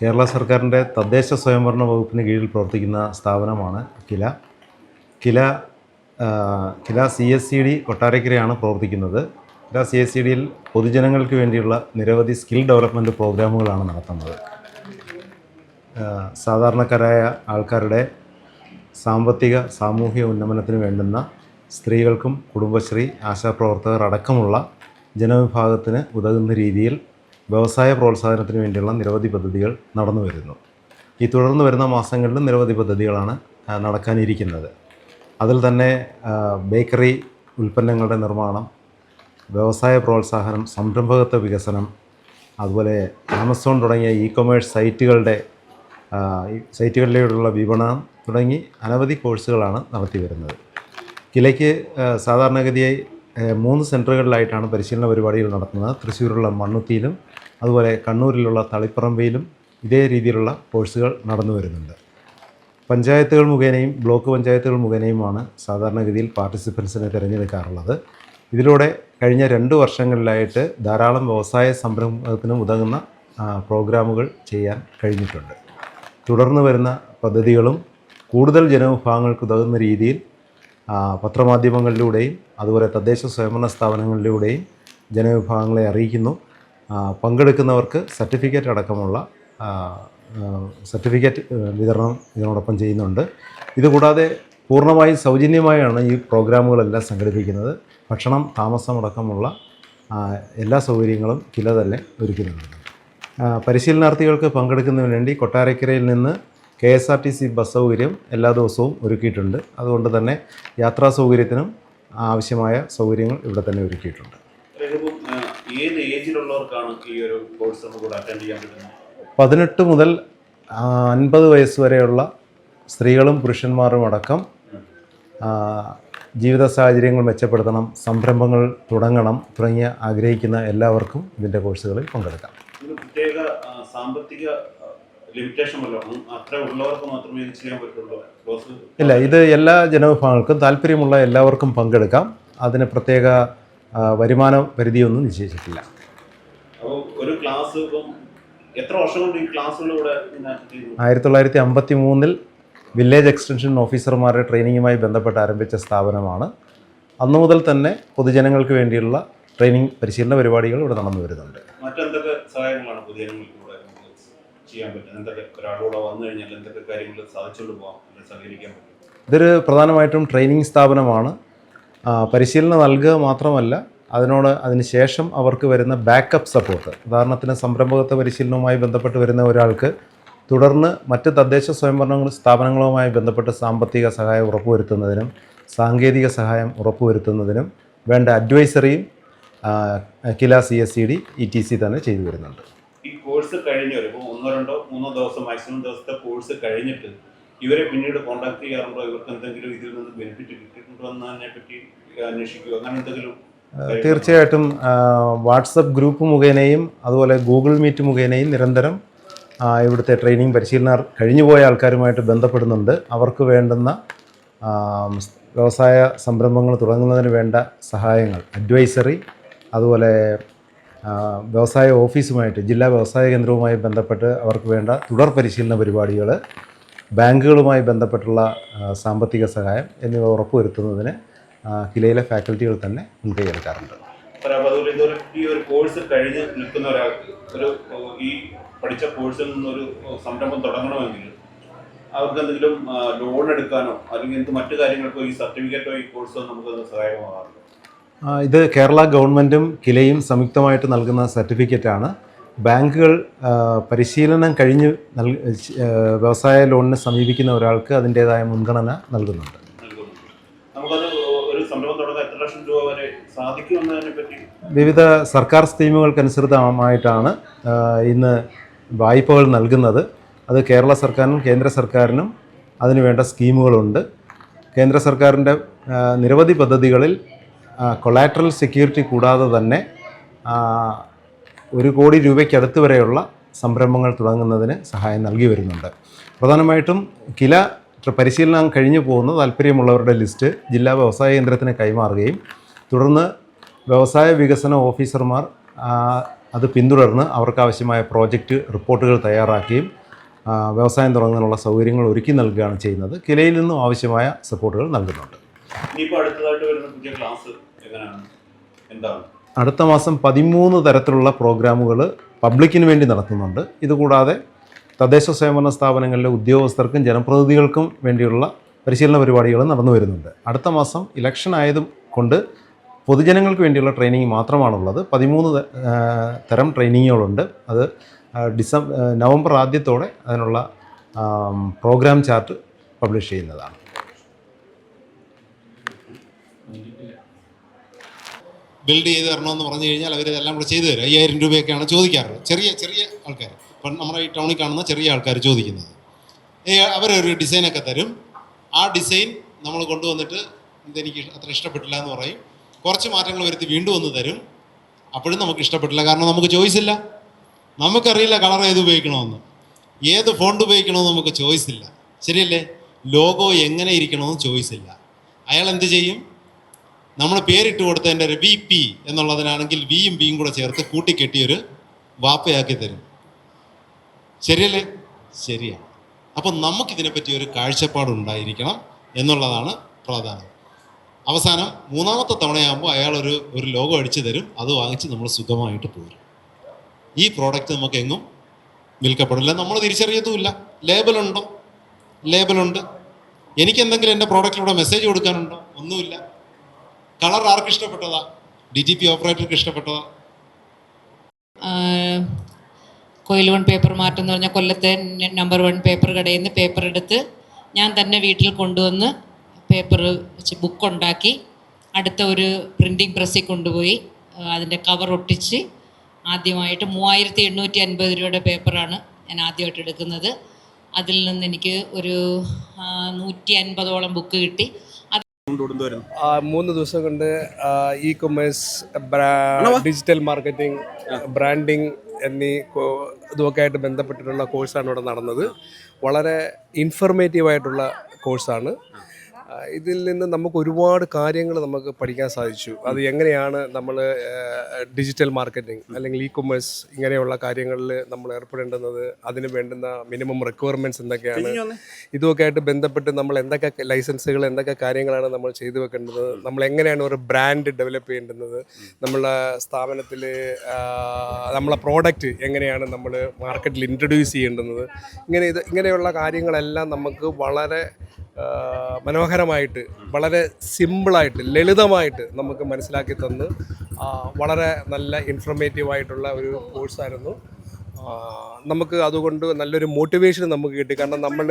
കേരള സർക്കാരിന്റെ തദ്ദേശ സ്വയംഭരണ വകുപ്പിന് കീഴിൽ പ്രവർത്തിക്കുന്ന സ്ഥാപനമാണ് KILA. KILA KILA C S C D കൊട്ടാരക്കരയാണ് പ്രവർത്തിക്കുന്നത്. കില സി എസ് സി ഡിയിൽ പൊതുജനങ്ങൾക്ക് വേണ്ടിയുള്ള നിരവധി സ്കിൽ ഡെവലപ്മെന്റ് പ്രോഗ്രാമുകളാണ് നടത്തുന്നത്. സാധാരണക്കാരായ ആൾക്കാരുടെ സാമ്പത്തിക സാമൂഹിക ഉന്നമനത്തിന് വേണ്ടുന്ന സ്ത്രീകൾക്കും കുടുംബശ്രീ ആശാപ്രവർത്തകർ അടക്കമുള്ള ജനവിഭാഗത്തിന് ഉതകുന്ന രീതിയിൽ വ്യവസായ പ്രോത്സാഹനത്തിന് വേണ്ടിയുള്ള നിരവധി പദ്ധതികൾ നടന്നു വരുന്നു. ഈ തുടർന്ന് വരുന്ന മാസങ്ങളിലും നിരവധി പദ്ധതികളാണ് നടക്കാനിരിക്കുന്നത്. അതിൽ തന്നെ ബേക്കറി ഉൽപ്പന്നങ്ങളുടെ നിർമ്മാണം വ്യവസായ പ്രോത്സാഹനം സംരംഭകത്വ വികസനം അതുപോലെ ആമസോൺ തുടങ്ങിയ ഇ കൊമേഴ്സ് സൈറ്റുകളുടെ സൈറ്റുകളിലൂടെയുള്ള വിപണനം തുടങ്ങി അനവധി കോഴ്സുകളാണ് നടത്തി വരുന്നത്. കിലയ്ക്ക് സാധാരണഗതിയായി മൂന്ന് സെന്ററുകളിലായിട്ടാണ് പരിശീലന പരിപാടികൾ നടത്തുന്നത്. തൃശ്ശൂരുള്ള മണ്ണുത്തിയിലും അതുപോലെ കണ്ണൂരിലുള്ള തളിപ്പറമ്പയിലും ഇതേ രീതിയിലുള്ള കോഴ്സുകൾ നടന്നു വരുന്നുണ്ട്. പഞ്ചായത്തുകൾ മുഖേനയും ബ്ലോക്ക് പഞ്ചായത്തുകൾ മുഖേനയുമാണ് സാധാരണഗതിയിൽ പാർട്ടിസിപ്പൻസിനെ തിരഞ്ഞെടുക്കാറുള്ളത്. ഇതിലൂടെ കഴിഞ്ഞ രണ്ട് വർഷങ്ങളിലായിട്ട് ധാരാളം വ്യവസായ സംരംഭത്തിന് ഉതകുന്ന പ്രോഗ്രാമുകൾ ചെയ്യാൻ കഴിഞ്ഞിട്ടുണ്ട്. തുടർന്ന് വരുന്ന പദ്ധതികളും കൂടുതൽ ജനവിഭാഗങ്ങൾക്ക് ഉതകുന്ന രീതിയിൽ പത്രമാധ്യമങ്ങളിലൂടെയും അതുപോലെ തദ്ദേശ സ്വയംഭരണ സ്ഥാപനങ്ങളിലൂടെയും ജനവിഭാഗങ്ങളെ അറിയിക്കുന്നു. പങ്കെടുക്കുന്നവർക്ക് സർട്ടിഫിക്കറ്റ് അടക്കമുള്ള സർട്ടിഫിക്കറ്റ് വിതരണം ഇതിനോടൊപ്പം ചെയ്യുന്നുണ്ട്. ഇതുകൂടാതെ പൂർണമായും സൗജന്യമായാണ് ഈ പ്രോഗ്രാമുകളെല്ലാം സംഘടിപ്പിക്കുന്നത്. ഭക്ഷണം താമസം അടക്കമുള്ള എല്ലാ സൗകര്യങ്ങളും കില തന്നെ ഒരുക്കുന്നുണ്ട് പരിശീലനാർത്ഥികൾക്ക് പങ്കെടുക്കുന്നതിന് വേണ്ടി കൊട്ടാരക്കരയിൽ നിന്ന് K S R T C bus സൗകര്യം എല്ലാ ദിവസവും ഒരുക്കിയിട്ടുണ്ട്. അതുകൊണ്ട് തന്നെ യാത്രാ സൗകര്യത്തിനും ആവശ്യമായ സൗകര്യങ്ങൾ ഇവിടെ തന്നെ ഒരുക്കിയിട്ടുണ്ട്. ഏത് ഏജിലുള്ളവർക്കാണ് ഈ ഒരു കോഴ്സ് നമുക്ക് അറ്റൻഡ് ചെയ്യാൻ പറ്റുന്നത്. പതിനെട്ട് മുതൽ അൻപത് വയസ്സ് വരെയുള്ള സ്ത്രീകളും പുരുഷന്മാരും അടക്കം ജീവിത സാഹചര്യങ്ങൾ മെച്ചപ്പെടുത്തണം സംരംഭങ്ങൾ തുടങ്ങണം തുടങ്ങിയ ആഗ്രഹിക്കുന്ന എല്ലാവർക്കും ഇതിന്റെ കോഴ്സുകളിൽ പങ്കെടുക്കാം. പ്രത്യേക സാമ്പത്തിക ലിമിറ്റേഷൻ അത്ര ഉള്ളവർക്ക് മാത്രമേ ഇത് ചെയ്യാൻ പറ്റുള്ളൂ. ഇല്ല ഇത് എല്ലാ ജനവിഭാഗങ്ങൾക്കും താല്പര്യമുള്ള എല്ലാവർക്കും പങ്കെടുക്കാം. അതിന് പ്രത്യേക വരുമാന പരിധിയൊന്നും നിശ്ചയിച്ചിട്ടില്ല. ക്ലാസ് ഇപ്പം എത്ര വർഷം കൊണ്ട് ഈ ക്ലാസ്സുകൾ ഇവിടെ ആയിരത്തി തൊള്ളായിരത്തി അമ്പത്തി മൂന്നിൽ വില്ലേജ് എക്സ്റ്റൻഷൻ ഓഫീസർമാരുടെ ട്രെയിനിങ്ങുമായി ബന്ധപ്പെട്ട് ആരംഭിച്ച സ്ഥാപനമാണ്. അന്നു മുതൽ തന്നെ പൊതുജനങ്ങൾക്ക് വേണ്ടിയുള്ള ട്രെയിനിങ് പരിശീലന പരിപാടികൾ ഇവിടെ നടന്നു വരുന്നുണ്ട്. മറ്റെന്തൊക്കെ സഹായങ്ങളാണ് പൊതുജനങ്ങൾക്ക് ചെയ്യാൻ പറ്റുന്നത്? എന്തൊക്കെ ഒരാളൂടെ വന്നു കഴിഞ്ഞാൽ എന്തൊക്കെ കാര്യങ്ങൾ സാധിച്ചുകൊണ്ട് പോകാം സഹകരിക്കാൻ പറ്റും? ഇതൊരു പ്രധാനമായിട്ടും ട്രെയിനിങ് സ്ഥാപനമാണ്. പരിശീലനം നൽകുക മാത്രമല്ല അതിനോട് അതിന് ശേഷം അവർക്ക് വരുന്ന ബാക്കപ്പ് സപ്പോർട്ട് ഉദാഹരണത്തിന് സംരംഭകത്വ പരിശീലനവുമായി ബന്ധപ്പെട്ട് വരുന്ന ഒരാൾക്ക് തുടർന്ന് മറ്റ് തദ്ദേശ സ്വയംഭരണ സ്ഥാപനങ്ങളുമായി ബന്ധപ്പെട്ട് സാമ്പത്തിക സഹായം ഉറപ്പുവരുത്തുന്നതിനും സാങ്കേതിക സഹായം ഉറപ്പുവരുത്തുന്നതിനും വേണ്ട അഡ്വൈസറിയും KILA C S C D E T C തന്നെ ചെയ്തു വരുന്നുണ്ട്. ഈ കോഴ്സ് കഴിഞ്ഞവർ ഒന്നോ രണ്ടോ മൂന്നോ ദിവസം മാക്സിമം ദിവസത്തെ കോഴ്സ് കഴിഞ്ഞിട്ട് ഇവരെ പിന്നീട് കോൺടാക്ട് ചെയ്യാറുണ്ടോ? ഇവർക്ക് എന്തെങ്കിലും ഇതിൽ നിന്ന് ബെനിഫിറ്റ് കിട്ടിയിട്ടുണ്ടോ എന്നതിനെ പറ്റി അന്വേഷിക്കുക അങ്ങനെ എന്തെങ്കിലും തീർച്ചയായിട്ടും വാട്സപ്പ് ഗ്രൂപ്പ് മുഖേനയും അതുപോലെ ഗൂഗിൾ മീറ്റ് മുഖേനയും നിരന്തരം ഇവിടുത്തെ ട്രെയിനിങ് പരിശീലനം കഴിഞ്ഞുപോയ ആൾക്കാരുമായിട്ട് ബന്ധപ്പെടുന്നുണ്ട്. അവർക്ക് വേണ്ടുന്ന വ്യവസായ സംരംഭങ്ങൾ തുടങ്ങുന്നതിന് വേണ്ട സഹായങ്ങൾ അഡ്വൈസറി അതുപോലെ വ്യവസായ ഓഫീസുമായിട്ട് ജില്ലാ വ്യവസായ കേന്ദ്രവുമായി ബന്ധപ്പെട്ട് അവർക്ക് വേണ്ട തുടർ പരിശീലന പരിപാടികൾ ബാങ്കുകളുമായി ബന്ധപ്പെട്ടുള്ള സാമ്പത്തിക സഹായം എന്നിവ ഉറപ്പുവരുത്തുന്നതിന് കിലയിലെ ഫാക്കൽറ്റികൾ തന്നെ മുൻകൈ എടുക്കാറുണ്ട് ഈ ഒരു കോഴ്സ് കഴിഞ്ഞ് നിൽക്കുന്ന ഒരാൾക്ക് ഒരു ഈ പഠിച്ച കോഴ്സിൽ നിന്നൊരു സംരംഭം തുടങ്ങണമെങ്കിൽ അവർക്ക് എന്തെങ്കിലും ലോൺ എടുക്കാനോ അല്ലെങ്കിൽ മറ്റു കാര്യങ്ങൾക്കോ ഈ സർട്ടിഫിക്കറ്റോ ഈ കോഴ്സോ നമുക്ക് സഹായകമാകാറുണ്ട്. ഇത് കേരള ഗവൺമെന്റും കിലയും സംയുക്തമായിട്ട് നൽകുന്ന സർട്ടിഫിക്കറ്റാണ്. ബാങ്കുകൾ പരിശീലനം കഴിഞ്ഞ് വ്യവസായ ലോണിന് സമീപിക്കുന്ന ഒരാൾക്ക് അതിന്റേതായ മുൻഗണന നൽകുന്നുണ്ട് നമുക്കത് ഒരു സംരംഭം തുടങ്ങാൻ എത്ര ലക്ഷം രൂപ വരെ സാധിക്കുമെന്നതിനെ പറ്റി വിവിധ സർക്കാർ സ്കീമുകൾക്കനുസൃതമായിട്ടാണ് ഇന്ന് വായ്പകൾ നൽകുന്നത്. അത് കേരള സർക്കാരിനും കേന്ദ്ര സർക്കാരിനും അതിനുവേണ്ട സ്കീമുകളുണ്ട്. കേന്ദ്ര സർക്കാരിന്റെ നിരവധി പദ്ധതികളിൽ കൊളാറ്ററൽ സെക്യൂരിറ്റി കൂടാതെ തന്നെ ഒരു കോടി രൂപയ്ക്കടുത്ത് വരെയുള്ള സംരംഭങ്ങൾ തുടങ്ങുന്നതിന് സഹായം നൽകി വരുന്നുണ്ട്. പ്രധാനമായിട്ടും കില പരിശീലനം കഴിഞ്ഞു പോകുന്ന താല്പര്യമുള്ളവരുടെ ലിസ്റ്റ് ജില്ലാ വ്യവസായ കേന്ദ്രത്തിന് കൈമാറുകയും തുടർന്ന് വ്യവസായ വികസന ഓഫീസർമാർ അത് പിന്തുടർന്ന് അവർക്കാവശ്യമായ പ്രോജക്റ്റ് റിപ്പോർട്ടുകൾ തയ്യാറാക്കുകയും വ്യവസായം തുടങ്ങാനുള്ള സൗകര്യങ്ങൾ ഒരുക്കി നൽകുകയാണ് ചെയ്യുന്നത്. കിലയിൽ നിന്നും ആവശ്യമായ സപ്പോർട്ടുകൾ നൽകുന്നുണ്ട്. അടുത്ത മാസം പതിമൂന്ന് തരത്തിലുള്ള പ്രോഗ്രാമുകൾ പബ്ലിക്കിന് വേണ്ടി നടത്തുന്നുണ്ട്. ഇതുകൂടാതെ തദ്ദേശ സ്വയംഭരണ സ്ഥാപനങ്ങളിലെ ഉദ്യോഗസ്ഥർക്കും ജനപ്രതിനിധികൾക്കും വേണ്ടിയുള്ള പരിശീലന പരിപാടികൾ നടന്നു വരുന്നുണ്ട്. അടുത്ത മാസം ഇലക്ഷൻ ആയതും കൊണ്ട് പൊതുജനങ്ങൾക്ക് വേണ്ടിയുള്ള ട്രെയിനിങ് മാത്രമാണുള്ളത്. പതിമൂന്ന് തരം ട്രെയിനിങ്ങുകളുണ്ട് അത് ഡിസംബർ നവംബർ ആദ്യത്തോടെ അതിനുള്ള പ്രോഗ്രാം ചാർട്ട് പബ്ലിഷ് ചെയ്യുന്നതാണ്. ബിൽഡ് ചെയ്ത് തരണമെന്ന് പറഞ്ഞു കഴിഞ്ഞാൽ അവർ ഇതെല്ലാം കൂടെ ചെയ്തു തരും. അയ്യായിരം രൂപയൊക്കെയാണ് ചോദിക്കാറ്. ചെറിയ ചെറിയ ആൾക്കാർ ഇപ്പം നമ്മുടെ ഈ ടൗണിൽ കാണുന്ന ചെറിയ ആൾക്കാർ ചോദിക്കുന്നത്. അവരൊരു ഡിസൈനൊക്കെ തരും. ആ ഡിസൈൻ നമ്മൾ കൊണ്ടുവന്നിട്ട് ഇതെനിക്ക് അത്ര ഇഷ്ടപ്പെട്ടില്ല എന്ന് പറയും. കുറച്ച് മാറ്റങ്ങൾ വരുത്തി വീണ്ടും ഒന്ന് തരും. അപ്പോഴും നമുക്ക് ഇഷ്ടപ്പെട്ടില്ല. കാരണം നമുക്ക് ചോയ്സ് ഇല്ല. നമുക്കറിയില്ല കളർ ഏത് ഉപയോഗിക്കണമെന്ന്. ഏത് ഫോണ്ട് ഉപയോഗിക്കണമെന്ന് നമുക്ക് ചോയ്സ് ഇല്ല. ശരിയല്ലേ? ലോഗോ എങ്ങനെ ഇരിക്കണമെന്ന് ചോയ്സ് ഇല്ല. അയാൾ എന്ത് ചെയ്യും? നമ്മൾ പേരിട്ട് കൊടുത്തതിന്റെ ഒരു വി പി എന്നുള്ളതിനാണെങ്കിൽ വിയും ബിയും കൂടെ ചേർത്ത് കൂട്ടിക്കെട്ടിയൊരു വാപ്പയാക്കി തരും. ശരിയല്ലേ? ശരിയാണ്. അപ്പം നമുക്കിതിനെപ്പറ്റി ഒരു കാഴ്ചപ്പാടുണ്ടായിരിക്കണം എന്നുള്ളതാണ് പ്രധാനം. അവസാനം മൂന്നാമത്തെ തവണയാകുമ്പോൾ അയാൾ ഒരു ഒരു ലോഗോ അടിച്ചു തരും. അത് വാങ്ങിച്ച് നമ്മൾ സുഖമായിട്ട് പോരും. ഈ പ്രോഡക്റ്റ് നമുക്ക് എങ്ങും വിൽക്കപ്പെടില്ല. നമ്മൾ തിരിച്ചറിയത്തുമില്ല. ലേബലുണ്ടോ? ലേബലുണ്ട്. എനിക്ക് എന്തെങ്കിലും എന്റെ പ്രോഡക്റ്റിലൂടെ മെസ്സേജ് കൊടുക്കാനുണ്ടോ? ഒന്നുമില്ല. കളർ ആർക്ക് ഇഷ്ടപ്പെട്ടതാ? ഡി ജി പി ഓപ്പറേറ്റർക്ക് ഇഷ്ടപ്പെട്ടതാ? കൊയിലുവൺ വൺ പേപ്പർ മാർട്ട് എന്ന് പറഞ്ഞാൽ കൊല്ലത്തെ നമ്പർ വൺ പേപ്പർ കടയിൽ നിന്ന് പേപ്പർ എടുത്ത് ഞാൻ തന്നെ വീട്ടിൽ കൊണ്ടുവന്ന് പേപ്പർ വെച്ച് ബുക്ക് ഉണ്ടാക്കി. അടുത്ത ഒരു പ്രിന്റിംഗ് പ്രസ്സിൽ കൊണ്ടുപോയി. അതിന്റെ കവർ ഒട്ടിച്ച് ആദ്യമായിട്ട് മൂവായിരത്തി എണ്ണൂറ്റി അൻപത് രൂപയുടെ പേപ്പറാണ് ഞാൻ ആദ്യമായിട്ട് എടുക്കുന്നത്. അതിൽ നിന്ന് എനിക്ക് ഒരു നൂറ്റി അൻപതോളം ബുക്ക് കിട്ടി. മൂന്ന് ദിവസം കൊണ്ട് e commerce digital marketing branding എന്നീ ഇതുമൊക്കെ ആയിട്ട് ബന്ധപ്പെട്ടിട്ടുള്ള കോഴ്സാണ് ഇവിടെ നടന്നത്. വളരെ ഇൻഫർമേറ്റീവ് ആയിട്ടുള്ള കോഴ്സാണ് ഇതിൽ നിന്ന് നമുക്ക് ഒരുപാട് കാര്യങ്ങൾ നമുക്ക് പഠിക്കാൻ സാധിച്ചു. അത് എങ്ങനെയാണ് നമ്മൾ ഡിജിറ്റൽ മാർക്കറ്റിംഗ് അല്ലെങ്കിൽ ഇ കൊമേഴ്സ് ഇങ്ങനെയുള്ള കാര്യങ്ങളിൽ നമ്മൾ ഏർപ്പെടേണ്ടുന്നത് അതിന് വേണ്ടുന്ന മിനിമം റിക്വയർമെന്റ്സ് എന്തൊക്കെയാണ്? ഇതുമൊക്കെ ആയിട്ട് ബന്ധപ്പെട്ട് നമ്മൾ എന്തൊക്കെ ലൈസൻസുകൾ എന്തൊക്കെ കാര്യങ്ങളാണ് നമ്മൾ ചെയ്തു വെക്കേണ്ടത് നമ്മൾ എങ്ങനെയാണ് ഒരു ബ്രാൻഡ് ഡെവലപ്പ് ചെയ്യേണ്ടുന്നത് നമ്മളെ സ്ഥാപനത്തിൽ നമ്മളെ പ്രോഡക്റ്റ് എങ്ങനെയാണ് നമ്മൾ മാർക്കറ്റിൽ ഇൻട്രൊഡ്യൂസ് ചെയ്യേണ്ടുന്നത് ഇങ്ങനെ ഇത് ഇങ്ങനെയുള്ള കാര്യങ്ങളെല്ലാം നമുക്ക് വളരെ ആ, മനോഹരമായിട്ട് വളരെ സിമ്പിളായിട്ട് ലളിതമായിട്ട് നമുക്ക് മനസ്സിലാക്കി തന്ന് വളരെ നല്ല ഇൻഫർമേറ്റീവ് ആയിട്ടുള്ള ഒരു കോഴ്സായിരുന്നു നമുക്ക് അതുകൊണ്ട് നല്ലൊരു മോട്ടിവേഷൻ നമുക്ക് കിട്ടി. കാരണം നമ്മൾ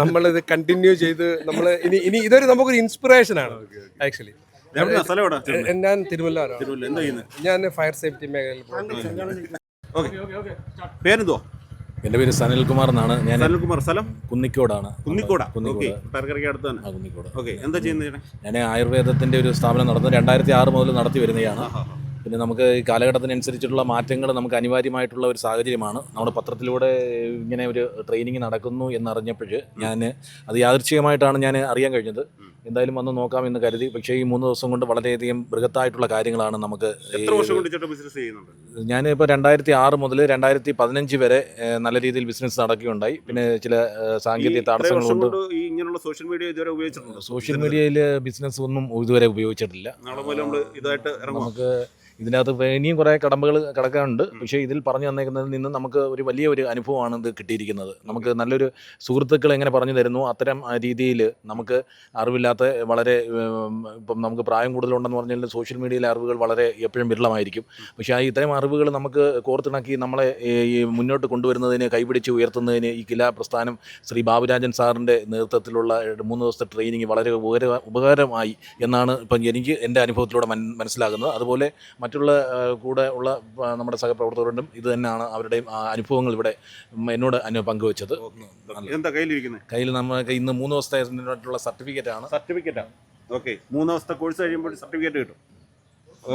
നമ്മളിത് കണ്ടിന്യൂ ചെയ്ത് നമ്മൾ ഇനി ഇനി ഇതൊരു നമുക്കൊരു ഇൻസ്പിറേഷനാണ് ആക്ച്വലി ഞാൻ തിരുവല്ല തിരുവല്ല എന്താ ചെയ്യുന്നത് ഞാൻ ഫയർ സേഫ്റ്റി മേഖലയിൽ പേരെന്തോ എന്റെ പേര് സനിൽകുമാർ എന്നാണ്. ഞാൻ സനൽകുമാർ സ്ഥലം? കുന്നിക്കോടാണ്. കുന്നിക്കോട? കുന്നിക്കോട്. പരക്കരയ്ക്ക് അടുത്ത് തന്നെ ആ കുന്നിക്കോട്. ഓക്കെ എന്താ ചെയ്യുന്നത് ഞാൻ ആയുർവേദത്തിന്റെ ഒരു സ്ഥാപനം നടന്നു രണ്ടായിരത്തി ആറ് മുതൽ നടത്തി വരുന്നതാണ്. പിന്നെ നമുക്ക് ഈ കാലഘട്ടത്തിനനുസരിച്ചിട്ടുള്ള മാറ്റങ്ങൾ നമുക്ക് അനിവാര്യമായിട്ടുള്ള ഒരു സാഹചര്യമാണ്. നമ്മുടെ പത്രത്തിലൂടെ ഇങ്ങനെ ഒരു ട്രെയിനിങ് നടക്കുന്നു എന്നറിഞ്ഞപ്പോൾ ഞാൻ അത് യാദൃച്ഛികമായിട്ടാണ് ഞാൻ അറിയാൻ കഴിഞ്ഞത്. എന്തായാലും വന്ന് നോക്കാം എന്ന് കരുതി. പക്ഷേ ഈ മൂന്ന് ദിവസം കൊണ്ട് വളരെയധികം ബൃഹത്തായിട്ടുള്ള കാര്യങ്ങളാണ് നമുക്ക് എത്ര വർഷം കൊണ്ട് ചേട്ടൻ ബിസിനസ് ചെയ്യുന്നുണ്ട്? ഞാനിപ്പോൾ രണ്ടായിരത്തി ആറ് മുതൽ രണ്ടായിരത്തി പതിനഞ്ച് വരെ നല്ല രീതിയിൽ ബിസിനസ് നടക്കുകയുണ്ടായി. പിന്നെ ചില സാങ്കേതിക തടസ്സങ്ങളുണ്ട് ഇങ്ങനെയുള്ള സോഷ്യൽ മീഡിയ ഇതുവരെ ഉപയോഗിച്ചിട്ടുണ്ടോ? സോഷ്യൽ മീഡിയയിൽ ബിസിനസ് ഒന്നും ഇതുവരെ ഉപയോഗിച്ചിട്ടില്ല. നമുക്ക് ഇതിനകത്ത് ഇനിയും കുറേ കടമ്പകൾ കിടക്കാനുണ്ട്. പക്ഷേ ഇതിൽ പറഞ്ഞു തന്നേക്കുന്നതിൽ നിന്ന് നമുക്ക് ഒരു വലിയ ഒരു അനുഭവമാണ് ഇത് കിട്ടിയിരിക്കുന്നത്. നമുക്ക് നല്ലൊരു സുഹൃത്തുക്കൾ എങ്ങനെ പറഞ്ഞു തരുന്നു അത്തരം രീതിയിൽ നമുക്ക് അറിവില്ലാത്ത വളരെ ഇപ്പം നമുക്ക് പ്രായം കൂടുതലുണ്ടെന്ന് പറഞ്ഞാൽ സോഷ്യൽ മീഡിയയിലെ അറിവുകൾ വളരെ എപ്പോഴും വിരളമായിരിക്കും. പക്ഷേ ആ ഇത്തരം അറിവുകൾ നമുക്ക് കോർത്തിണക്കി നമ്മളെ ഈ മുന്നോട്ട് കൊണ്ടുവരുന്നതിന് കൈപിടിച്ച് ഉയർത്തുന്നതിന് ഈ കില പ്രസ്ഥാനം ശ്രീ ബാബുരാജൻ സാറിന്റെ നേതൃത്വത്തിലുള്ള മൂന്ന് ദിവസത്തെ ട്രെയിനിങ് വളരെ ഉപകാര ഉപകാരമായി എന്നാണ് ഇപ്പം എനിക്ക് എന്റെ അനുഭവത്തിലൂടെ മനസ്സിലാകുന്നത്. അതുപോലെ മറ്റുള്ള കൂടെ ഉള്ള നമ്മുടെ സഹപ്രവർത്തകരോടും ഇത് തന്നെയാണ് അവരുടെയും അനുഭവങ്ങൾ ഇവിടെ എന്നോട് അനു പങ്കുവച്ചത്. എന്താ കയ്യിലിരിക്കുന്നത് കയ്യിൽ നമുക്ക് ഇന്ന് മൂന്ന് ദിവസത്തെ സർട്ടിഫിക്കറ്റ്? ആണ് സർട്ടിഫിക്കറ്റാണ് ഓക്കെ. മൂന്ന് ദിവസത്തെ കോഴ്സ് കഴിയുമ്പോൾ സർട്ടിഫിക്കറ്റ് കിട്ടും.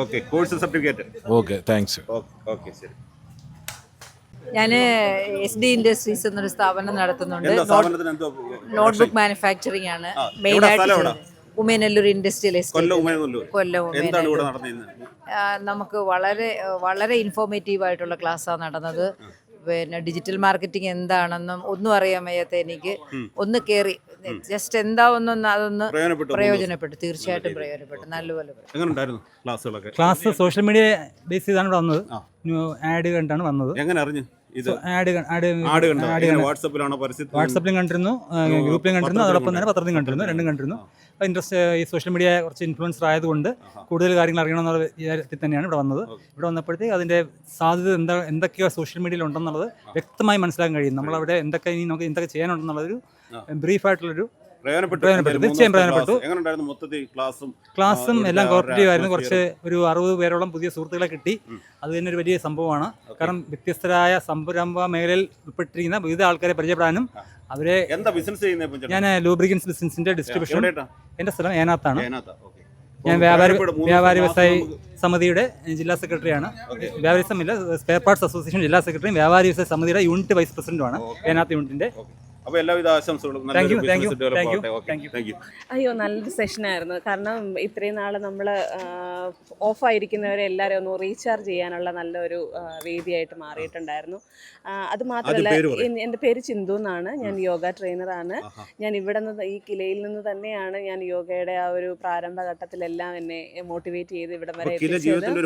Okay. Course certificate. Okay. Thanks okay. Okay. ശരി. ഞാൻ എസ് ഡി ഇൻഡസ്ട്രീസ് എന്നൊരു സ്ഥാപനം നടത്തുന്നുണ്ട്. നോട്ട്ബുക്ക് മാനുഫാക്ചറിങ് ആണ്. മെയിൻ ആയിട്ട്. Umayanallur industrial Kollam estate. കൊല്ലം എന്താണ് ഇവിടെ ഉമേനല്ലൂർ നടന്നിരുന്നത് നമുക്ക് വളരെ വളരെ ഇൻഫോർമേറ്റീവ് ആയിട്ടുള്ള ക്ലാസ്സാണ് നടന്നത്. പിന്നെ ഡിജിറ്റൽ മാർക്കറ്റിംഗ് എന്താണെന്നും ഒന്നും അറിയാൻ വയ്യാത്ത എനിക്ക് ഒന്ന് കയറി ജസ്റ്റ് എന്താ ഒന്നൊന്ന് അതൊന്ന് പ്രയോജനപ്പെട്ടു തീർച്ചയായിട്ടും പ്രയോജനപ്പെട്ടു. നല്ലപോലെ ക്ലാസ് സോഷ്യൽ മീഡിയ ബേസ് ചെയ്താണ് വന്നത്. ന്യൂ ആഡ് കണ്ടാണ് വന്നത്. എങ്ങനെ അറിഞ്ഞു? ഇത് ആഡ് ആഡ് കണ്ട്? വാട്സപ്പിലാണോ വാട്സപ്പിലും കണ്ടിരുന്നു ഗ്രൂപ്പിലും കണ്ടിരുന്നു അതോടൊപ്പം തന്നെ. പത്രത്തിലും കണ്ടിരുന്നു രണ്ടും കണ്ടിരുന്നു. ഇൻട്രസ്റ്റ് ഈ സോഷ്യൽ മീഡിയ കുറച്ച് ഇൻഫ്ലുവൻസർ ആയതുകൊണ്ട് കൂടുതൽ കാര്യങ്ങൾ അറിയണമെന്നുള്ള വിചാരത്തിൽ തന്നെയാണ് ഇവിടെ വന്നത്. ഇവിടെ വന്നപ്പോഴത്തേക്ക് അതിന്റെ സാധ്യത എന്താ എന്തൊക്കെയോ സോഷ്യൽ മീഡിയയിൽ ഉണ്ടെന്നുള്ളത് വ്യക്തമായി മനസ്സിലാക്കാൻ കഴിയും. നമ്മളവിടെ എന്തൊക്കെ ഇനി നമുക്ക് എന്തൊക്കെ ചെയ്യാനുണ്ടെന്നുള്ളൊരു. ബ്രീഫായിട്ടുള്ളൊരു പ്രയോജനപ്പെട്ടു. തീർച്ചയായും മൊത്തത്തിൽ ക്ലാസ്സും ക്ലാസ്സും എല്ലാം കോർപ്പറേറ്റീവ് ആയിരുന്നു. കുറച്ച് ഒരു അറുപത് പേരോളം പുതിയ സുഹൃത്തുക്കളെ കിട്ടി. അത് തന്നെ ഒരു വലിയ സംഭവമാണ്. കാരണം വ്യത്യസ്തരായ സംരംഭ മേഖലയിൽ ഉൾപ്പെട്ടിരിക്കുന്ന വിവിധ ആൾക്കാരെ പരിചയപ്പെടാനും അവരെ എന്താ ബിസിനസ് ചെയ്യുന്നത് ഞാൻ ലൂബ്രിക്കൻസ് ബിസിനസിന്റെ ഡിസ്ട്രിബ്യൂഷൻ എന്റെ സ്ഥലം ഏനാത്താണ്. ഞാൻ വ്യാപാരി വ്യാപാരി വ്യവസായി സമിതിയുടെ ജില്ലാ സെക്രട്ടറിയാണ്. വ്യാപാരി സമിതി സ്പെയർ പാർട്സ് അസോസിയേഷൻ ജില്ലാ സെക്രട്ടറിയും വ്യാപാരി വ്യവസായ സമിതിയുടെ യൂണിറ്റ് വൈസ് പ്രസിഡന്റുമാണ്. ഏനാത്ത് യൂണിറ്റിന്റെ അപ്പൊ എല്ലാവിധ ആശംസകളും. നല്ലൊരു ആവട്ടെ. Thank you. അയ്യോ നല്ലൊരു സെഷനായിരുന്നു കാരണം ഇത്രയും നാൾ നമ്മൾ ഓഫായിരിക്കുന്നവരെ എല്ലാവരും ഒന്ന് റീചാർജ് ചെയ്യാനുള്ള നല്ലൊരു വേദിയായിട്ട് മാറിയിട്ടുണ്ടായിരുന്നു. അത് മാത്രമല്ല എന്റെ എന്റെ പേര് ചിന്തു എന്നാണ്. ഞാൻ യോഗ ട്രെയിനറാണ്. ഞാൻ ഇവിടെ നിന്ന് ഈ കിലയിൽ നിന്ന് തന്നെയാണ് ഞാൻ യോഗയുടെ ആ ഒരു പ്രാരംഭ ഘട്ടത്തിലെല്ലാം എന്നെ മോട്ടിവേറ്റ് ചെയ്ത് ഇവിടെ വരെ കില ജീവിതത്തിന്റെ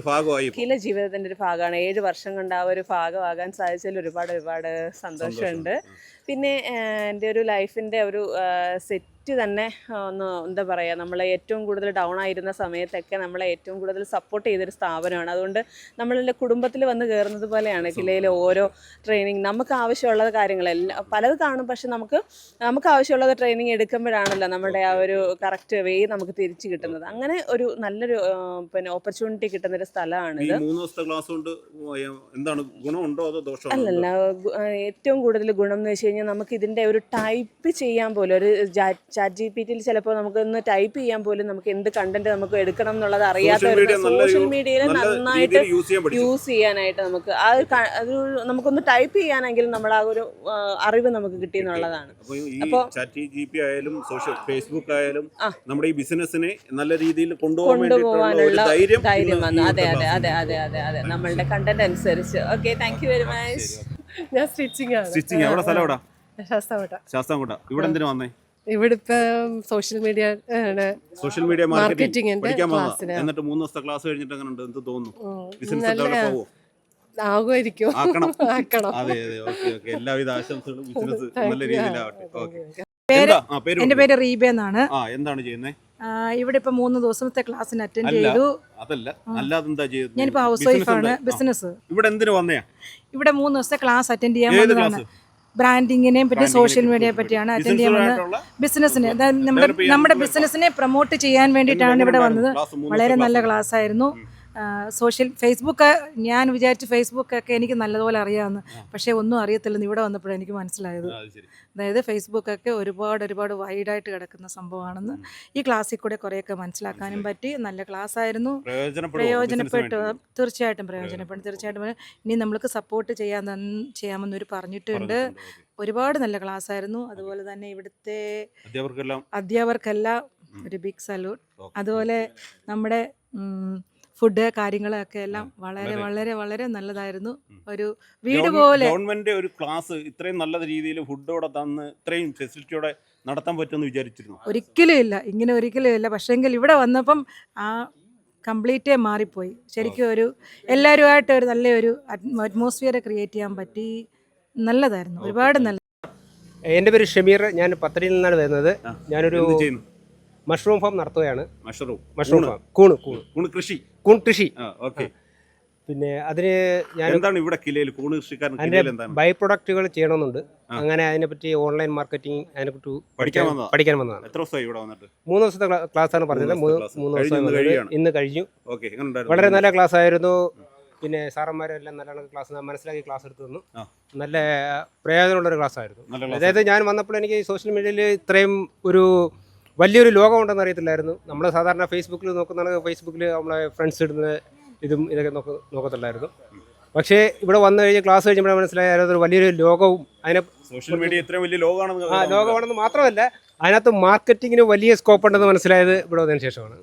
ഒരു ഭാഗമാണ്. ഏഴ് വർഷം കൊണ്ട് ആ ഒരു ഭാഗമാകാൻ സാധിച്ചതിൽ ഒരുപാട് ഒരുപാട് സന്തോഷമുണ്ട്. പിന്നെ എന്റെ ഒരു ലൈഫിന്റെ ഒരു സെറ്റ് തന്നെ ഒന്ന് എന്താ പറയുക നമ്മളെ ഏറ്റവും കൂടുതൽ ഡൗൺ ആയിരുന്ന സമയത്തൊക്കെ നമ്മളെ ഏറ്റവും കൂടുതൽ സപ്പോർട്ട് ചെയ്തൊരു സ്ഥാപനമാണ്. അതുകൊണ്ട് നമ്മളെ കുടുംബത്തിൽ വന്ന് കയറുന്നത് പോലെയാണ് കിലയിലെ ഓരോ ട്രെയിനിങ് നമുക്ക് ആവശ്യമുള്ള കാര്യങ്ങളെല്ലാം പലത് കാണും. പക്ഷെ നമുക്ക് നമുക്ക് ആവശ്യമുള്ളത് ട്രെയിനിങ് എടുക്കുമ്പോഴാണല്ലോ നമ്മുടെ ആ ഒരു കറക്റ്റ് വേ നമുക്ക് തിരിച്ചു കിട്ടുന്നത്. അങ്ങനെ ഒരു നല്ലൊരു പിന്നെ ഓപ്പർച്യൂണിറ്റി കിട്ടുന്നൊരു ഈ സ്ഥലമാണിത് അല്ലല്ല ഏറ്റവും കൂടുതൽ ഗുണം എന്ന് വെച്ച് കഴിഞ്ഞാൽ നമുക്ക് ഇതിന്റെ ഒരു ടൈപ്പ് ചെയ്യാൻ പോലും ഒരു ചാറ്റ് ജി പി ടിയിൽ ചിലപ്പോൾ നമുക്ക് ഒന്ന് ടൈപ്പ് ചെയ്യാൻ പോലും നമുക്ക് എന്ത് കണ്ടന്റ് നമുക്ക് എടുക്കണം എന്നുള്ളത് അറിയാത്ത സോഷ്യൽ മീഡിയയിൽ നന്നായിട്ട് യൂസ് ചെയ്യാനായിട്ട് നമുക്ക് ആ ഒരു നമുക്കൊന്ന് ടൈപ്പ് ചെയ്യാനെങ്കിൽ നമ്മൾ ആ ഒരു അറിവ് നമുക്ക് കിട്ടി എന്നുള്ളതാണ്. അപ്പൊ ചാറ്റ് ജി പി ആയാലും സോഷ്യൽ ഫേസ്ബുക്ക് ആയാലും നമ്മുടെ ഈ ബിസിനസിനെ നല്ല രീതിയിൽ കൊണ്ടുപോകാനുള്ള ധൈര്യം വന്നു. അതെ അതെ അതെ അതെ അതെ അതെ. നമ്മളുടെ കണ്ടന്റ് അനുസരിച്ച്. Okay thank you very much ഞാൻ സ്റ്റിച്ചിങ് സ്റ്റിച്ചിങ് എവിടെ സ്ഥലം എവിടെ? ശാസ്താംകോട്ട. ശാസ്താംകോട്ട. ഇവിടെ എന്തിനു വന്നേ? ഇവിടെ ഇപ്പം social media social media marketing പഠിക്കാൻ വന്നതാ. എന്നിട്ട് മൂന്ന് ദിവസത്തെ ക്ലാസ് കഴിഞ്ഞിട്ട് അങ്ങനെ ഉണ്ട് എന്ത് തോന്നുന്നു ബിസിനസ് ഡെവലപ്പ് ആകുമായിരിക്കും. ആക്കണം. ആക്കണം. അതെ അതെ. ഓക്കെ ഓക്കെ എല്ലാവിധ ആശംസകളും ബിസിനസ് നല്ല you. രീതിയിലാവട്ടെ. Thank ഓക്കെ പേര് എന്താ? ആ പേര് എന്റെ പേര് റീബ എന്നാണ്. ആ എന്താണ് ചെയ്യുന്നത് ആ, ഇവിടെ ഇപ്പൊ മൂന്ന് ദിവസത്തെ ക്ലാസ്സിന് അറ്റൻഡ് അല്ല. ചെയ്തു. അതല്ല. അല്ലാതെ എന്താ ചെയ്യുന്നത്? ഞാനിപ്പോൾ ഹൗസ് Business വൈഫാണ് എന്താ? ആ. ബിസിനസ് ഇവിടെ എന്തിനു വന്നയാ? ഇവിടെ മൂന്ന് ദിവസത്തെ ക്ലാസ് അറ്റൻഡ് ചെയ്യാൻ ഏത് വന്നതാണ്. ക്ലാസ് ബ്രാൻഡിങ്ങിനെയും പറ്റി സോഷ്യൽ മീഡിയയെ പറ്റിയാണ് അറ്റൻഡ് ചെയ്യാൻ വന്നത് പരമായിട്ടുള്ള ബിസിനസ്സിന് അതായത് നമ്മുടെ നമ്മുടെ ബിസിനസ്സിനെ പ്രൊമോട്ട് ചെയ്യാൻ വേണ്ടിയിട്ടാണ് ഇവിടെ വന്നത്. വളരെ നല്ല. ക്ലാസ് ആയിരുന്നു. സോഷ്യൽ ഫേസ്ബുക്ക് ഞാൻ വിചാരിച്ചു ഫേസ്ബുക്കൊക്കെ എനിക്ക് നല്ലതുപോലെ അറിയാമെന്ന് പക്ഷേ ഒന്നും അറിയത്തില്ലെന്ന് ഇവിടെ വന്നപ്പോഴാണ് എനിക്ക് മനസ്സിലായത്. അതായത് ഫേസ്ബുക്കൊക്കെ ഒരുപാട് ഒരുപാട് വൈഡായിട്ട് കിടക്കുന്ന സംഭവമാണെന്ന് ഈ ക്ലാസ്സിൽ കൂടെ കുറേയൊക്കെ മനസ്സിലാക്കാനും പറ്റി. നല്ല ക്ലാസ് ആയിരുന്നു പ്രയോജനപ്പെട്ടു? തീർച്ചയായിട്ടും പ്രയോജനപ്പെടും. തീർച്ചയായിട്ടും ഇനി നമ്മൾക്ക് സപ്പോർട്ട് ചെയ്യാൻ ചെയ്യാമെന്ന് ഒരു പറഞ്ഞിട്ടുണ്ട്. ഒരുപാട് നല്ല ക്ലാസ് ആയിരുന്നു അതുപോലെ തന്നെ ഇവിടുത്തെ അധ്യാപകർക്കെല്ലാം. ഒരു ബിഗ് സല്യൂട്ട്. അതുപോലെ നമ്മുടെ ഫുഡ് കാര്യങ്ങളൊക്കെ എല്ലാം വളരെ വളരെ- വളരെ നല്ലതായിരുന്നു. ഒരു വീട് പോലെ ഗവൺമെന്റ് ഒരു ക്ലാസ് ഇത്രയും നല്ല രീതിയിൽ ഫുഡോടെ തന്ന് ഇത്രയും ഫെസിലിറ്റിയോടെ നടത്താൻ പറ്റുമെന്ന് വിചാരിച്ചിരുന്നു. ഒരിക്കലും ഇല്ല. ഇങ്ങനെ ഒരിക്കലും ഇല്ല. പക്ഷേങ്കിൽ ഇവിടെ വന്നപ്പം ആ കംപ്ലീറ്റേ മാറിപ്പോയി. ശരിക്കും ഒരു എല്ലാവരുമായിട്ട് ഒരു നല്ലൊരു അറ്റ്മോസ്ഫിയർ ക്രിയേറ്റ് ചെയ്യാൻ പറ്റി. നല്ലതായിരുന്നു. ഒരുപാട് നല്ല എന്റെ പേര് ഷമീർ. ഞാൻ പത്തടിയിൽ നിന്നാണ് വരുന്നത്. ഞാനൊരു മഷ്റൂം ഫാം നടത്തുകയാണ്. മഷ്റൂം മഷ്റൂം ഫാം കൂണ് കൂണ്. കൂണ് കൃഷി. കൂൺ കൃഷി ഓക്കെ. പിന്നെ അതിന് ഞാൻ എന്താണ് ഇവിടെ കിലയിൽ കൂൺ കൃഷിക്കാരൻ ബൈ പ്രൊഡക്റ്റുകൾ ചെയ്യണമെന്നുണ്ട്. അങ്ങനെ അങ്ങനെ അതിനെപ്പറ്റി ഓൺലൈൻ മാർക്കറ്റിംഗ് അതിനെക്കുറിച്ച് പഠിക്കാൻ? പഠിക്കാൻ വന്നതാണ്. എത്ര ദിവസമായി ഇവിടെ വന്നിട്ട്? മൂന്ന് ദിവസത്തെ ക്ലാസ് ആണ് പറഞ്ഞത്. മൂന്ന് ദിവസം ഇന്ന് കഴിഞ്ഞു. വളരെ നല്ല ക്ലാസ് ആയിരുന്നു പിന്നെ സാറന്മാരെല്ലാം നല്ലോണം ക്ലാസ് മനസ്സിലാക്കി ക്ലാസ് എടുത്തു തന്നു. നല്ല പ്രയോജനമുള്ളൊരു ക്ലാസ് ആയിരുന്നു അതായത് ഞാൻ വന്നപ്പോൾ എനിക്ക് സോഷ്യൽ മീഡിയയിൽ ഇത്രയും ഒരു വലിയൊരു ലോകം ഉണ്ടെന്ന് അറിയത്തില്ലായിരുന്നു. നമ്മൾ സാധാരണ ഫേസ്ബുക്കിൽ നോക്കുന്ന ഫേസ്ബുക്കിൽ നമ്മളെ ഫ്രണ്ട്സ് ഇടുന്ന ഇതും ഇതൊക്കെ നോക്ക നോക്കത്തുള്ളായിരുന്നു. പക്ഷേ ഇവിടെ വന്നു കഴിഞ്ഞ് ക്ലാസ് കഴിഞ്ഞപ്പോൾ മനസ്സിലായ അതൊരു വലിയൊരു ലോകവും അതിനെ സോഷ്യൽ മീഡിയ ഇത്രയും വലിയ ലോകമാണെന്ന് ആ ലോകമാണെന്ന് മാത്രമല്ല അതിനകത്ത് മാർക്കറ്റിങ്ങിന് വലിയ സ്കോപ്പ് ഉണ്ടെന്ന് മനസ്സിലായത് ഇവിടെ വന്നതിന് ശേഷമാണ്.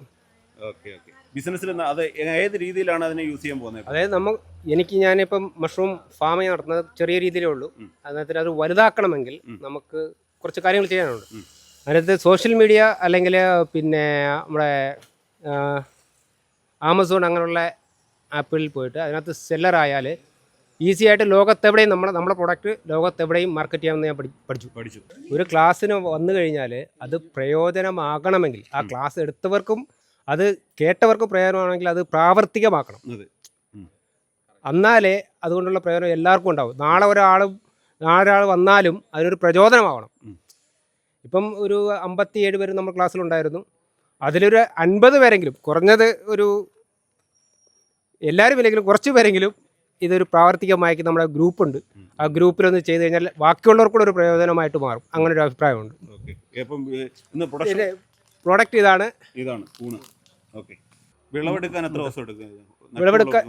ഓക്കെ ഓക്കെ ബിസിനസ്സിൽ അത് ഏത് രീതിയിലാണ് അതിനെ യൂസ് ചെയ്യാൻ പോകുന്നത്? അതായത് നമ്മൾ എനിക്ക് ഞാനിപ്പം മഷ്റൂം ഫാമിങ് നടത്തുന്നത് ചെറിയ രീതിയിലേ ഉള്ളൂ. അതിനകത്ത് അത് വലുതാക്കണമെങ്കിൽ നമുക്ക് കുറച്ച് കാര്യങ്ങൾ ചെയ്യാനുണ്ട്. അതിനകത്ത് സോഷ്യൽ മീഡിയ അല്ലെങ്കിൽ പിന്നെ നമ്മുടെ ആമസോൺ അങ്ങനെയുള്ള ആപ്പിൽ പോയിട്ട് അതിനകത്ത് സെല്ലറായാൽ ഈസി ആയിട്ട് ലോകത്തെവിടെയും നമ്മൾ നമ്മുടെ പ്രൊഡക്റ്റ് ലോകത്തെവിടെയും മാർക്കറ്റ് ചെയ്യാമെന്ന് ഞാൻ പഠി പഠിച്ചു. പഠിച്ചു. ഒരു ക്ലാസ്സിന് വന്നു കഴിഞ്ഞാൽ അത് പ്രയോജനമാകണമെങ്കിൽ ആ ക്ലാസ് എടുത്തവർക്കും അത് കേട്ടവർക്കും പ്രയോജനമാണെങ്കിൽ അത് പ്രാവർത്തികമാക്കണം. എന്നാലേ അതുകൊണ്ടുള്ള പ്രയോജനം എല്ലാവർക്കും ഉണ്ടാവും. നാളെ ഒരാൾ നാളെ ഒരാൾ വന്നാലും അതിനൊരു പ്രചോദനമാവണം. ഇപ്പം ഒരു അമ്പത്തിയേഴ് പേര് നമ്മൾ ക്ലാസ്സിലുണ്ടായിരുന്നു. അതിലൊരു അൻപത് പേരെങ്കിലും കുറഞ്ഞത് ഒരു എല്ലാവരും ഇല്ലെങ്കിലും കുറച്ച് പേരെങ്കിലും ഇതൊരു പ്രാവർത്തികമാക്കി നമ്മുടെ ഗ്രൂപ്പുണ്ട്. ആ ഗ്രൂപ്പിലൊന്ന് ചെയ്തു കഴിഞ്ഞാൽ ബാക്കിയുള്ളവർക്കൂടെ ഒരു പ്രയോജനമായിട്ട് മാറും. അങ്ങനെ ഒരു അഭിപ്രായമുണ്ട്. പ്രോഡക്റ്റ് ഇതാണ്. ഇതാണ് വിളവെടുക്കാൻ എത്ര ദിവസം എടുക്കും? വിളവെടുക്കാൻ-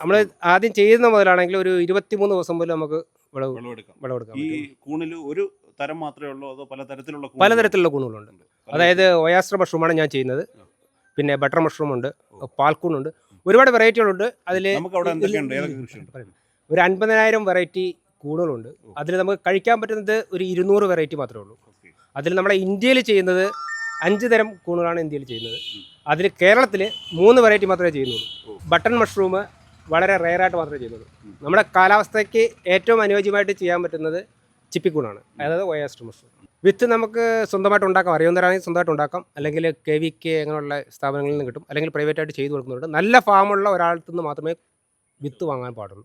നമ്മൾ ആദ്യം ചെയ്യുന്ന മുതലാണെങ്കിൽ ഒരു ഇരുപത്തിമൂന്ന് ദിവസം പോലും നമുക്ക് വിളവ് വിളവെടുക്കാം. ഈ കൂണിൽ ഒരു തരം മാത്രമേ ഉള്ളൂ അതോ പലതരത്തിലുള്ള പലതരത്തിലുള്ള കൂണുകളുണ്ട് അതായത് ഒയാസ്റ്റർ മഷ്റൂമാണ് ഞാൻ ചെയ്യുന്നത്. പിന്നെ ബട്ടർ മഷ്റൂം ഉണ്ട് പാൽക്കൂണുണ്ട് ഒരുപാട് വെറൈറ്റികളുണ്ട് അതിൽ ഒരു അൻപതിനായിരം വെറൈറ്റി കൂണുകളുണ്ട്. അതിൽ നമുക്ക് കഴിക്കാൻ പറ്റുന്നത് ഒരു ഇരുന്നൂറ് വെറൈറ്റി മാത്രമേ ഉള്ളൂ. അതിൽ നമ്മുടെ ഇന്ത്യയിൽ ചെയ്യുന്നത് അഞ്ച് തരം കൂണുകളാണ് ഇന്ത്യയിൽ ചെയ്യുന്നത്. അതിൽ കേരളത്തിൽ മൂന്ന് വെറൈറ്റി മാത്രമേ ചെയ്യുന്നുള്ളൂ. ബട്ടൺ മഷ്റൂം വളരെ റെയറായിട്ട് മാത്രമേ ചെയ്യുന്നുള്ളൂ. നമ്മുടെ കാലാവസ്ഥയ്ക്ക് ഏറ്റവും അനുയോജ്യമായിട്ട് ചെയ്യാൻ പറ്റുന്നത് ചിപ്പിക്കൂണാണ്. അതായത് ഒയാസ്റ്റർ മഷ്റൂം വിത്ത് നമുക്ക് സ്വന്തമായിട്ട് ഉണ്ടാക്കാം. അറിയുന്നവരാണെങ്കിൽ സ്വന്തമായിട്ട് ഉണ്ടാക്കാം. അല്ലെങ്കിൽ കെ വി കെ അങ്ങനെയുള്ള സ്ഥാപനങ്ങളിൽ നിന്ന് കിട്ടും. അല്ലെങ്കിൽ പ്രൈവറ്റായിട്ട് ചെയ്തു കൊടുക്കുന്നുണ്ട് നല്ല ഫാമുള്ള ഒരാളത്തിൽ നിന്ന് മാത്രമേ വിത്ത് വാങ്ങാൻ പാടുള്ളൂ.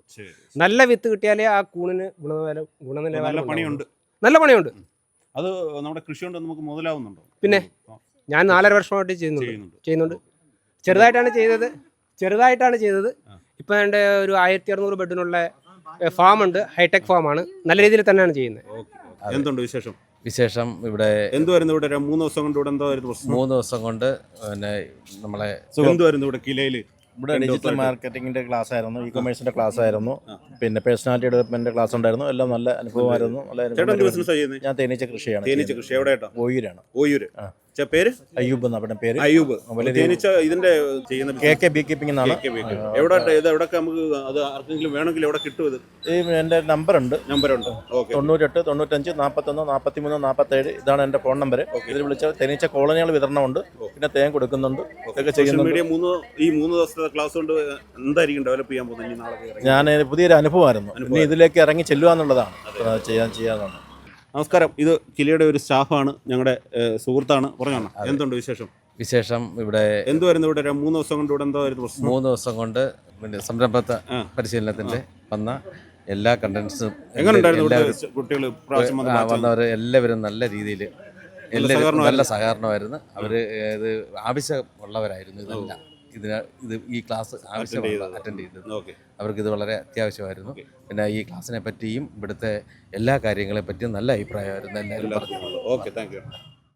നല്ല വിത്ത് കിട്ടിയാലേ ആ കൂണിന് ഗുണനിലവാരം ഗുണനിലവാരം. പണിയുണ്ട്. നല്ല പണിയുണ്ട്. അത് നമ്മുടെ കൃഷി കൊണ്ട് നമുക്ക് മുതലാവുന്നുണ്ടോ? പിന്നെ? ഞാൻ നാലര വർഷമായിട്ട് ചെയ്യുന്നുണ്ട്. ചെയ്യുന്നുണ്ട്. ചെറുതായിട്ടാണ് ചെയ്തത്. ചെറുതായിട്ടാണ് ചെയ്തത്. ഇപ്പം എന്റെ ഒരു ആയിരത്തി അറുന്നൂറ് ബെഡിനുള്ള ഫാം ഉണ്ട് ഹൈടെക് ആണ്. നല്ല രീതിയിൽ തന്നെയാണ് ചെയ്യുന്നത്. എന്തുണ്ട് വിശേഷം? വിശേഷം ഇവിടെ എന്തുവായിരുന്നു ഇവിടെ? മൂന്ന് ദിവസം കൊണ്ട് ഇവിടെ എന്തായിരുന്നു മൂന്ന് ദിവസം കൊണ്ട് പിന്നെ നമ്മളെ എന്തുവായിരുന്നു ഇവിടെ കിലയിൽ ഇവിടെ ഡിജിറ്റൽ. മാർക്കറ്റിംഗിന്റെ ക്ലാസ് ആയിരുന്നു. ഇ കൊമേഴ്സിന്റെ ക്ലാസ് ആയിരുന്നു. പിന്നെ പേഴ്സണാലിറ്റി ഡെവലപ്മെന്റ് ക്ലാസ് ഉണ്ടായിരുന്നു. എല്ലാം നല്ല അനുഭവമായിരുന്നു. നല്ല ഞാൻ തേനീച്ച കൃഷിയാണ് തേനീച്ച കൃഷി. എവിടെയാണ് ഓയൂരാണ്. ഓയൂര്. പേര്? അയ്യൂബ് എന്ന് അവിടെ പേര്. അയ്യൂബ്. തേനീച്ച ഇതിന്റെ ചെയ്യുന്ന കെ കെ ബി കീപ്പിംഗ് എന്നാണ്. എവിടെ ഇത് നമുക്ക് അത് ആർക്കെങ്കിലും വേണമെങ്കിൽ എവിടെ കിട്ടും ഇത്? ഈ എന്റെ നമ്പർ ഉണ്ട് നമ്പർ ഉണ്ട് ഓക്കെ. തൊണ്ണൂറ്റെട്ട് തൊണ്ണൂറ്റഞ്ച് നാൽപ്പത്തൊന്ന് നാൽപ്പത്തിമൂന്ന് നാൽപ്പത്തേഴ് ഇതാണ് എന്റെ ഫോൺ നമ്പർ ഇതിൽ വിളിച്ചാൽ തേനീച്ച കോളനികൾ വിതരണമുണ്ട്. പിന്നെ തേൻ കൊടുക്കുന്നുണ്ട്. ഇതൊക്കെ ചെയ്യുന്നുണ്ട്. മൂന്ന് ഈ മൂന്ന് ദിവസത്തെ ക്ലാസ് കൊണ്ട് എന്തായിരിക്കും ഡെവലപ്പ് ചെയ്യാൻ പോകുന്നത്? ഞാൻ പുതിയൊരു അനുഭവമായിരുന്നു. ഇനി ഇതിലേക്ക് ഇറങ്ങി ചെല്ലുക എന്നുള്ളതാണ്. ചെയ്യാൻ ചെയ്യാന്നാണ് നമസ്കാരം. ഇത് കിലിയുടെ ഒരു സ്റ്റാഫാണ്. ഞങ്ങളുടെ സുഹൃത്താണ്. പറഞ്ഞോണം എന്തുണ്ട് വിശേഷം? വിശേഷം ഇവിടെ എന്തുവായിരുന്നു ഇവിടെ? ഒരു മൂന്ന് ദിവസം കൊണ്ട് ഇവിടെ എന്തായിരുന്നു പ്രശ്നം? മൂന്ന് ദിവസം കൊണ്ട് പിന്നെ സംരംഭത്തെ. പരിശീലനത്തിന്റെ വന്ന എല്ലാ കണ്ടന്റ്സും എങ്ങനെയുണ്ടായിരുന്നു കുട്ടികൾ? വന്നവർ എല്ലാവരും നല്ല രീതിയിൽ എല്ലാവരും. നല്ല സഹകരണമായിരുന്നു. അവർ ഇത് ആവശ്യമുള്ളവരായിരുന്നു ഇതെല്ലാം. ഇതിന് ഇത് ഈ ക്ലാസ് ആവശ്യമായിരുന്നു അറ്റൻഡ് ചെയ്തത്. അവർക്ക് ഇത് വളരെ അത്യാവശ്യമായിരുന്നു. പിന്നെ ഈ ക്ലാസ്സിനെ പറ്റിയും ഇവിടുത്തെ എല്ലാ കാര്യങ്ങളെ പറ്റിയും നല്ല അഭിപ്രായമായിരുന്നു. എല്ലാവരും പറഞ്ഞു. Okay thank U